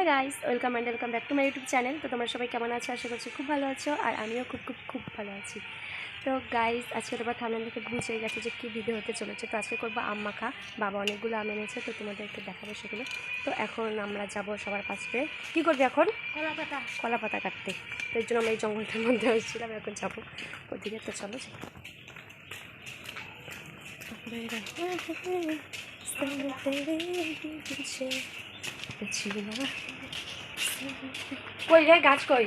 Hi guys welcome and welcome back to my YouTube channel. তো তোমরা সবাই কেমন আছো? আশা করছি খুব ভালো আছো আর আমিও খুব খুব খুব ভালো আছি। তো গাইস আজকে তোমার থামলাম দেখে বুঝে গেছে যে কী ভিডিও হতে চলেছে। তো আজকে করব আম মাখা। বাবা অনেকগুলো আম এনেছে তো তোমাদেরকে দেখাবো সেগুলো। তো এখন আমরা যাব সবার পাশে। কী করবি এখন? কলা পাতা কলা পাতা কাটতে। তো এর জন্য আমরা এই জঙ্গলটার মধ্যে এসেছিলাম এখন যাব ওদিকে। তো চলো যাই। কই রে, গাছ কই?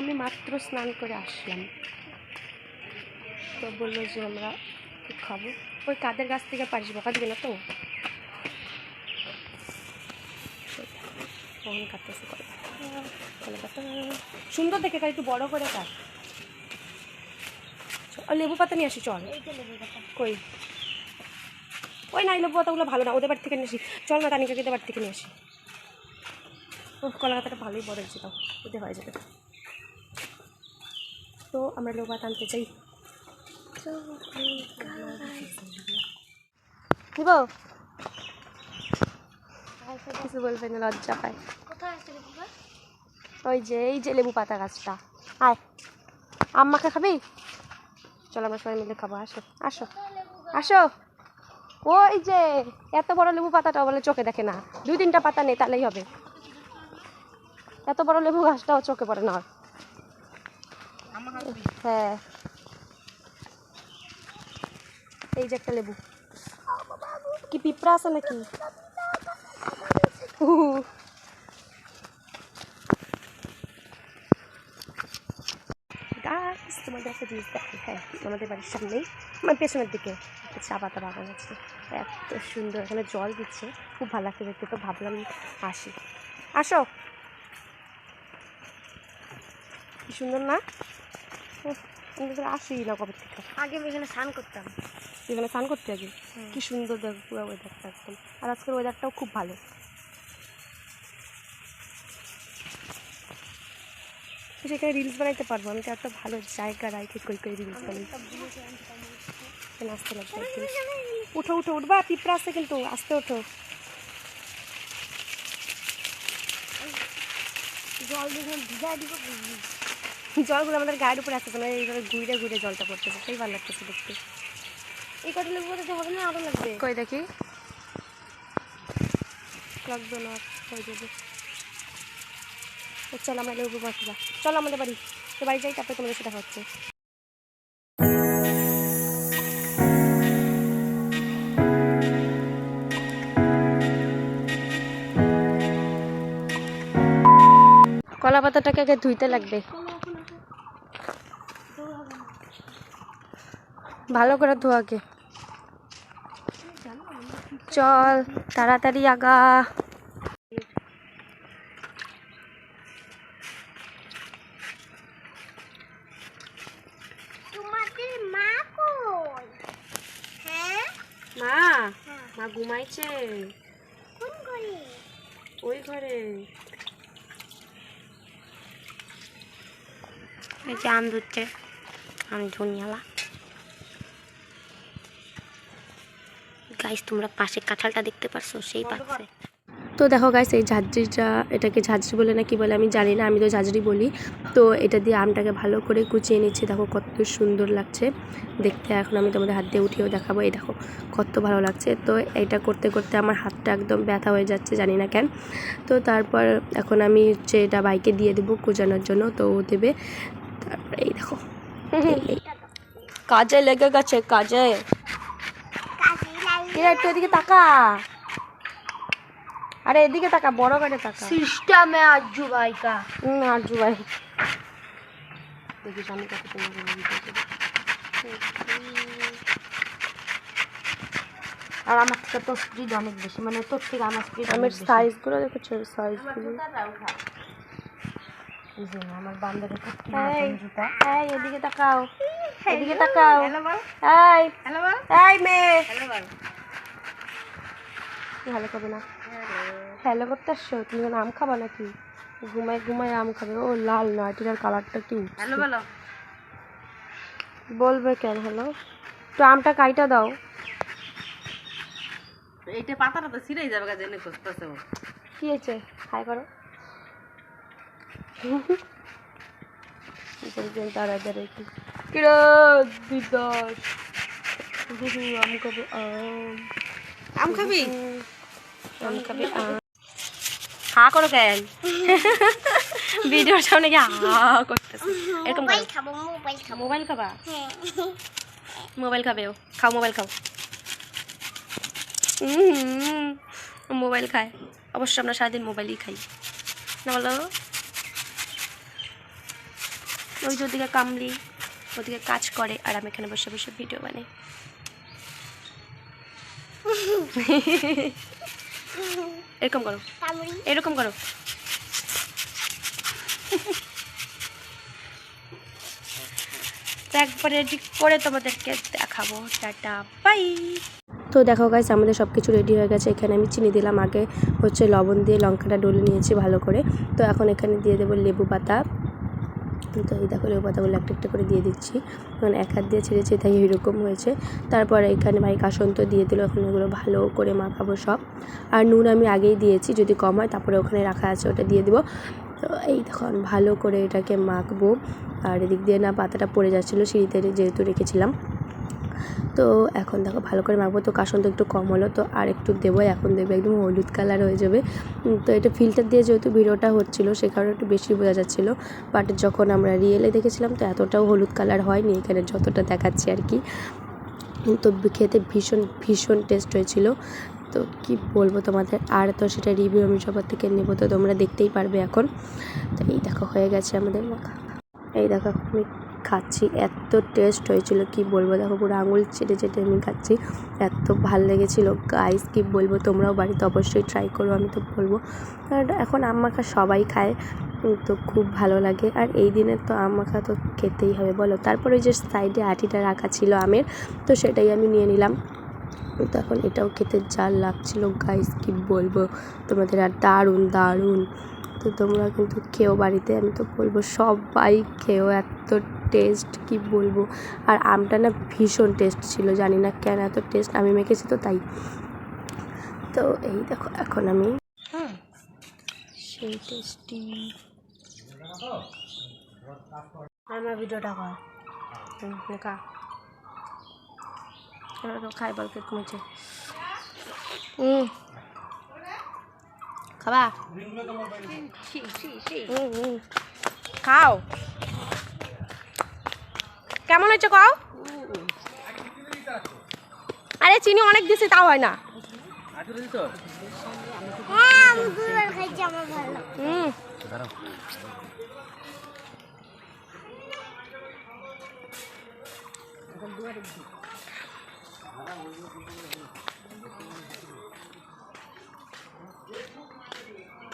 আমি মাত্র স্নান করে আসলাম। তো বলল যে আমরা খাব। ওই কাদের গাছ থেকে পারিস, বকা দিবে না তো? ফোন কাটতেছে। সুন্দর দেখে কার, একটু বড় করে আর লেবু পাতা নিয়ে আসি, চল। কই? ওই নাই লেবু পাতাগুলো ভালো না, ওদের বাড়ি থেকে নিয়ে আসি। চল না তানিকাকে বাড়ি থেকে নিয়ে আসি। ও কলা পাতাটা ভালোই বড় হয়েছে তাও, ওদের হয়ে যাবে। তো আমরা লেবু পাতা আনতে চাই। নিব কিছু বলবে না, লজ্জা পায়। ওই যে, এই যে লেবু পাতা গাছটা। আয়। আম্মাকে খাবি? চলো আমরা সবাই মিলে খাব, আসো আসো। আসো। ওই যে এত বড় লেবু পাতাটা বলে চোখে দেখে না। দুই তিনটা পাতা নেই তাহলেই হবে। এত বড় লেবু গাছটাও চোখে পড়ে না হ্যাঁ। এই যে একটা লেবু। কি পিঁপড়া আছে নাকি? উহু। গাছ তোমাদের একটা জিনিস দেখো হ্যাঁ আমাদের বাড়ির সামনেই। মানে পেছনের দিকে একটা চা পাতা বাগান আছে। এত সুন্দর এখানে জল দিচ্ছে। খুব ভালো লাগছে দেখতে তো ভাবলাম আসি। আসো। কি সুন্দর না? আসি না কবে থেকে। আগে আমি এখানে স্নান করতাম। এখানে স্নান করতে আগে? কি সুন্দর দেখ পুরো ওয়েদারটা একদম। আর আজকের ওয়েদারটাও খুব ভালো। সেখানে রিলস বানাইতে পারব। আমি তো এত ভালো জায়গা রাইখে কই কই রিলস বানাই। আসতে লাগবে। উঠো উঠো উঠবা পিঁপড়া আসছে কিন্তু আস্তে ওঠো। জল দিয়ে দিব জলগুলো আমাদের গায়ের উপরে আসতেছে না এইভাবে ঘুরে ঘুরে জলটা পড়তেছে। সেই ভালো লাগতেছে দেখতে। এই কটা লেবু পাতাতে হবে না আরও লাগবে। কই দেখি? লাগবে না হয়ে যাবে? তো চল আমরা লেবু যা চল আমাদের বাড়ি। তো বাড়ি যাই, তারপরে তোমাদের সাথে দেখা হচ্ছে। কলা পাতাটাকে আগে ধুইতে লাগবে। ভালো করে ধোয়াকে চল, তাড়াতাড়ি আগা তোমাদের মা কই হ্যাঁ মা মা ঘুমাইছে? কোন ওই ঘরে। এই যে আম ধুচ্ছে আমি ধনিয়ালা গাইস তোমরা পাশে কাঁঠালটা দেখতে পারছ? সেই পাচ্ছে তো দেখো গাইস এই ঝাঁঝরিটা এটাকে ঝাঁঝরি বলে না কি বলে আমি জানি না আমি তো ঝাঁঝরি বলি। তো এটা দিয়ে আমটাকে ভালো করে কুচিয়ে নিচ্ছি দেখো কত সুন্দর লাগছে দেখতে এখন আমি তোমাদের হাত দিয়ে উঠিয়েও দেখাবো এই দেখো কত ভালো লাগছে তো এটা করতে করতে আমার হাতটা একদম ব্যথা হয়ে যাচ্ছে জানি না কেন তো তারপর এখন আমি হচ্ছে এটা বাইকে দিয়ে দেবো কুচানোর জন্য তো ও দেবে তারপরে এই দেখো এই- কাজে লেগে গেছে কাজে এরা একটু এদিকে তাকা আরে এদিকে তাকা বড় করে তাকা সিস্টেম है अज्जू भाई का হুম আরজু দেখিস আমি কত। আর আমার থেকে তো স্পিড অনেক বেশি মানে তোর থেকে আমার স্পিড আমার সাইজগুলো দেখেছ সাইজগুলো আমার বান্ধবী এই এই এদিকে তাকাও। এদিকে তাকাও। এই এই মেয়ে। ভালো করবে না? হ্যালো করতে আসছো? তুমি কোনো আম খাবা নাকি? ঘুমায় ঘুমায় আম খাবে। ও লাল না এটার কালারটা কি। হ্যালো বলো। বলবে কেন হ্যালো? তো আমটা কাইটা দাও। এইটা পাতাটা তো ছিঁড়েই যাবে গাছ এনে ও। কি হয়েছে? হাই করো। তাড়াতাড়ি কিরা দিদাস আম খাব আম। খাবি? আম খাবে আম। হা করো কেন? ভিডিওর সামনে গিয়ে হা করতেছে। এরকম খাব মোবাইল খাব। মোবাইল খাবা? মোবাইল খাবে ও। খাও মোবাইল খাও। মোবাইল খায়। অবশ্য আমরা সারাদিন মোবাইলই খাই। না বলো? ওই যে ওদিকে কামলি ওদিকে কাজ করে আর আমি এখানে বসে বসে ভিডিও বানাই। এরকম করো। এরকম করো। তো একবার রেডি করে তোমাদেরকে দেখাবো। টাটা বাই তো দেখো গাইস আমাদের সব কিছু রেডি হয়ে গেছে। এখানে আমি চিনি দিলাম আগে হচ্ছে লবণ দিয়ে লঙ্কাটা ডলে নিয়েছি ভালো করে। তো এখন এখানে দিয়ে দেবো লেবু পাতা। তো এই দেখো লেবু পাতাগুলো একটা একটা করে দিয়ে দিচ্ছি। মানে এক হাত দিয়ে ছেড়েছি, তাই এরকম হয়েছে। তারপর এখানে ভাই কাসন্ত দিয়ে দিল, এখন ওগুলো ভালো করে মাখাবো সব। আর নুন আমি আগেই দিয়েছি, যদি কম হয় তারপরে ওখানে রাখা আছে, ওটা দিয়ে দেবো। তো এই দেখুন ভালো করে এটাকে মাখবো। আর এদিক দিয়ে না পাতাটা পড়ে যাচ্ছিল, সিঁড়িতে যেহেতু রেখেছিলাম। তো এখন দেখো ভালো করে মাখবো। তো কাসন্ত একটু কম হলো, তো আর একটু দেবো এখন দেবো একদম হলুদ কালার হয়ে যাবে। তো এটা ফিল্টার দিয়ে যেহেতু ভিডিওটা হচ্ছিল, সে কারণে একটু বেশি বোঝা যাচ্ছিল। বাট যখন আমরা রিয়েলে দেখেছিলাম, তো এতটাও হলুদ কালার হয়নি, এখানে যতটা দেখাচ্ছি আর কি। তো খেতে ভীষণ ভীষণ টেস্ট হয়েছিল। তো কি বলব তোমাদের? আর তো সেটা রিভিউ আমি সবার থেকে নেব, তো তোমরা দেখতেই পারবে এখন। তো এই দেখো, হয়ে গেছে আমাদের মাখা। এই দেখো, আমি খাচ্ছি। এত টেস্ট হয়েছিল, কি বলব? দেখো, পুরো আঙুল চেটে চেটে আমি খাচ্ছি। এত ভালো লেগেছিলো। গাইস কি বলব? তোমরাও বাড়িতে অবশ্যই ট্রাই করো, আমি তো বলব। আর এখন আম মাখা সবাই খায়, তো খুব ভালো লাগে। আর এই দিনের তো আম মাখা তো খেতেই হবে, বলো? তারপরে যে সাইডে আটিটা রাখা ছিল আমের, তো সেটাই আমি নিয়ে নিলাম। তো এখন এটাও খেতে যা লাগছিল। গাইস কি বলব? তোমাদের আর দারুণ দারুণ। তো তোমরা কিন্তু খেও বাড়িতে, আমি তো বলব, সবাই খেয়েও এত টেস্ট কি বলব? আর আমটা না ভীষণ টেস্ট ছিল জানি না কেন এত টেস্ট আমি মেখেছি তো তাই। তো এই দেখো এখন আমি সেই টেস্টি আমার ভিডিওটা কর। তো খাই বল পেট কমেছে হুম। খাবা? হুম, হুম। খাও। কেমন হয়েছে কও আরে চিনি অনেক দিছি তাও হয় না।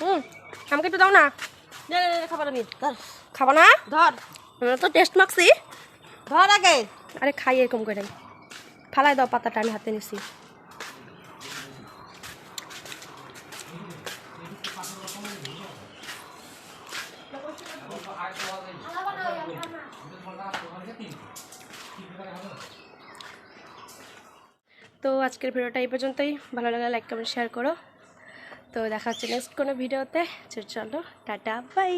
হুম। আমাকে একটু দাও না। খাবার আমি ধর। খাব না? ধর। তো টেস্ট মাখছি। ধর আগে। আরে খাই এরকম করে। ফালাই দাও পাতাটা, আমি হাতে নিছি। তো আজকের ভিডিওটা এই পর্যন্তই। ভালো লাগলে লাইক কমেন্ট শেয়ার করো। তো দেখা হচ্ছে নেক্সট কোনো ভিডিওতে। চলো, টাটা বাই